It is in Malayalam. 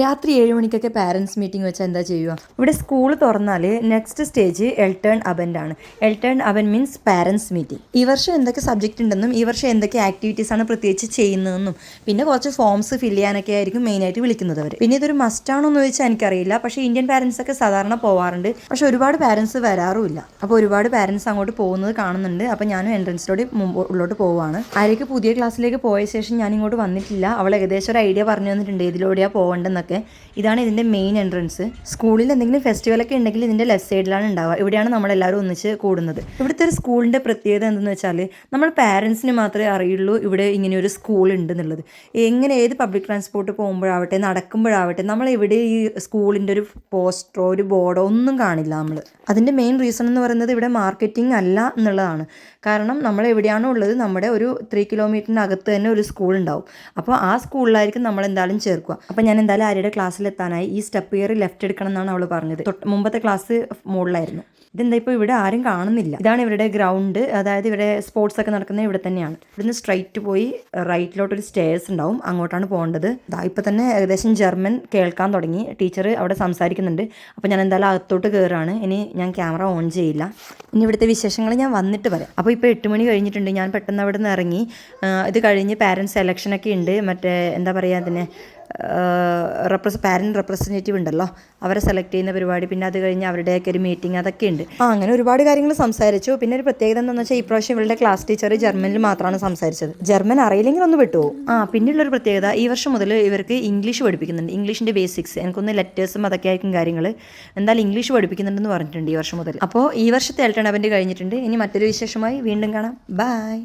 രാത്രി ഏഴ് മണിക്കൊക്കെ പാരൻസ് മീറ്റിംഗ് വെച്ചാൽ എന്താ ചെയ്യുക? ഇവിടെ സ്കൂൾ തുറന്നാൽ നെക്സ്റ്റ് സ്റ്റേജ് എൽട്ടേൺ അവന്റ് ആണ് എൽട്ടേൺ അവൻ മീൻസ് പാരൻസ് മീറ്റിംഗ് ഈ വർഷം എന്തൊക്കെ സബ്ജക്റ്റ് ഉണ്ടെന്നും ഈ വർഷം എന്തൊക്കെ ആക്ടിവിറ്റീസ് ആണ് പ്രത്യേകിച്ച് ചെയ്യുന്നതെന്നും പിന്നെ കുറച്ച് ഫോംസ് ഫില്ല് ചെയ്യാനൊക്കെ ആയിരിക്കും മെയിനായിട്ട് വിളിക്കുന്നത് അവർ പിന്നെ ഇതൊരു മസ്റ്റ് ആണോ എന്ന് ചോദിച്ചാൽ എനിക്കറിയില്ല. പക്ഷേ ഇന്ത്യൻ പാരൻസ് ഒക്കെ സാധാരണ പോവാറുണ്ട്. പക്ഷേ ഒരുപാട് പാരൻസ് വരാറുമില്ല. അപ്പോൾ ഒരുപാട് പാരൻസ് അങ്ങോട്ട് പോകുന്നത് കാണുന്നുണ്ട്. അപ്പോൾ ഞാനും എൻട്രൻസിലോട്ട് മുമ്പ് ഉള്ളോട്ട് പോവാണ്. ആരേക്ക് പുതിയ ക്ലാസ്സിലേക്ക് പോയ ശേഷം ഞാൻ ഇങ്ങോട്ട് വന്നിട്ടില്ല. അവൾ ഏകദേശം ഒരു ഐഡിയ പറഞ്ഞു തന്നിട്ടുണ്ട്. ഇതിലൂടെയാണ് പോകേണ്ടതെന്നൊക്കെ ഇതാണ് ഇതിന്റെ മെയിൻ എൻട്രൻസ് സ്കൂളിൽ എന്തെങ്കിലും ഫെസ്റ്റിവലൊക്കെ ഉണ്ടെങ്കിൽ ഇതിന്റെ ലെഫ്റ്റ് സൈഡിലാണ് ഉണ്ടാവുക. ഇവിടെയാണ് നമ്മളെല്ലാവരും ഒന്നിച്ച് കൂടുന്നത്. ഇവിടുത്തെ ഒരു സ്കൂളിന്റെ പ്രത്യേകത എന്തെന്ന് വെച്ചാൽ നമ്മൾ പാരൻസിന് മാത്രമേ അറിയുള്ളൂ ഇവിടെ ഇങ്ങനെ ഒരു സ്കൂൾ ഉണ്ട് എന്നുള്ളത്. എങ്ങനെ ഏത് പബ്ലിക് ട്രാൻസ്പോർട്ട് പോകുമ്പോഴാവട്ടെ നടക്കുമ്പോഴാവട്ടെ നമ്മൾ ഇവിടെ ഈ സ്കൂളിന്റെ ഒരു പോസ്റ്ററോ ഒരു ബോർഡോ ഒന്നും കാണില്ല നമ്മൾ അതിന്റെ മെയിൻ റീസൺ എന്ന് പറയുന്നത് ഇവിടെ മാർക്കറ്റിംഗ് അല്ല എന്നുള്ളതാണ്. കാരണം നമ്മൾ എവിടെയാണോ ഉള്ളത് നമ്മുടെ ഒരു ത്രീ കിലോമീറ്ററിനകത്ത് തന്നെ ഒരു സ്കൂൾ ഉണ്ടാവും. അപ്പോൾ ആ സ്കൂളിലായിരിക്കും നമ്മൾ എന്തായാലും ചേർക്കുക. അപ്പോൾ ഞാൻ എന്തായാലും ആര്യയുടെ ക്ലാസ്സിലെത്താനായി ഈ സ്റ്റെപ്പ് കയറി ലെഫ്റ്റ് എടുക്കണം എന്നാണ് അവൾ പറഞ്ഞത്. മുമ്പത്തെ ക്ലാസ് മുകളിലായിരുന്നു ഇതെന്താ ഇപ്പോൾ ഇവിടെ ആരും കാണുന്നില്ല. ഇതാണ് ഇവരുടെ ഗ്രൗണ്ട്. അതായത് ഇവിടെ സ്പോർട്സ് ഒക്കെ നടക്കുന്നത് ഇവിടെ തന്നെയാണ്. ഇവിടുന്ന് സ്ട്രൈറ്റ് പോയി റൈറ്റിലോട്ട് ഒരു സ്റ്റേഴ്സ് ഉണ്ടാവും. അങ്ങോട്ടാണ് പോകേണ്ടത്. ഇതാ ഇപ്പോൾ തന്നെ ഏകദേശം ജർമ്മൻ കേൾക്കാൻ തുടങ്ങി. ടീച്ചർ അവിടെ സംസാരിക്കുന്നുണ്ട്. അപ്പോൾ ഞാൻ എന്തായാലും അകത്തോട്ട് കയറാണ് ഇനി ഞാൻ ക്യാമറ ഓൺ ചെയ്യില്ല. ഇനി ഇവിടുത്തെ വിശേഷങ്ങൾ ഞാൻ വന്നിട്ട് വരാം. അപ്പോൾ ഇപ്പോൾ എട്ട് മണി കഴിഞ്ഞിട്ടുണ്ട്. ഞാൻ പെട്ടെന്ന് അവിടെ നിന്ന് ഇറങ്ങി ഇത് കഴിഞ്ഞ് പാരൻസ് സെലക്ഷനൊക്കെ ഉണ്ട്. മറ്റേ എന്താ പറയുക അതിനെ റെപ്രസ് പാരന്റ് റെപ്രസെന്റേറ്റീവ് ഉണ്ടല്ലോ അവരെ സെലക്ട് ചെയ്യുന്ന പരിപാടി പിന്നെ അത് കഴിഞ്ഞ് അവരുടെയൊക്കെ ഒരു മീറ്റിംഗ് അതൊക്കെ ഉണ്ട്. ആ അങ്ങനെ ഒരുപാട് കാര്യങ്ങൾ സംസാരിച്ചു. പിന്നെ ഒരു പ്രത്യേകത എന്താണെന്ന് വെച്ചാൽ ഇപ്രാവശ്യം ഇവളുടെ ക്ലാസ് ടീച്ചർ ജർമ്മനിൽ മാത്രമാണ് സംസാരിച്ചത്. ജർമ്മൻ അറിയില്ലെങ്കിൽ ഒന്ന് വിട്ടുപോകും. ആ പിന്നെയുള്ളൊരു പ്രത്യേകത ഈ വർഷം മുതൽ ഇവർക്ക് ഇംഗ്ലീഷ് പഠിപ്പിക്കുന്നുണ്ട്. ഇംഗ്ലീഷിന്റെ ബേസിക്സ് എനിക്കൊന്ന് ലെറ്റേഴ്സും അതൊക്കെ ആയിരിക്കും കാര്യങ്ങൾ എന്തായാലും ഇംഗ്ലീഷ് പഠിപ്പിക്കുന്നുണ്ടെന്ന് പറഞ്ഞിട്ടുണ്ട് ഈ വർഷം മുതൽ. അപ്പോൾ ഈ വർഷത്തെ എൽട്ടൺ അവന്റെ കഴിഞ്ഞിട്ടുണ്ട്. ഇനി മറ്റൊരു വിശേഷമായി വീണ്ടും കാണാം. ബൈ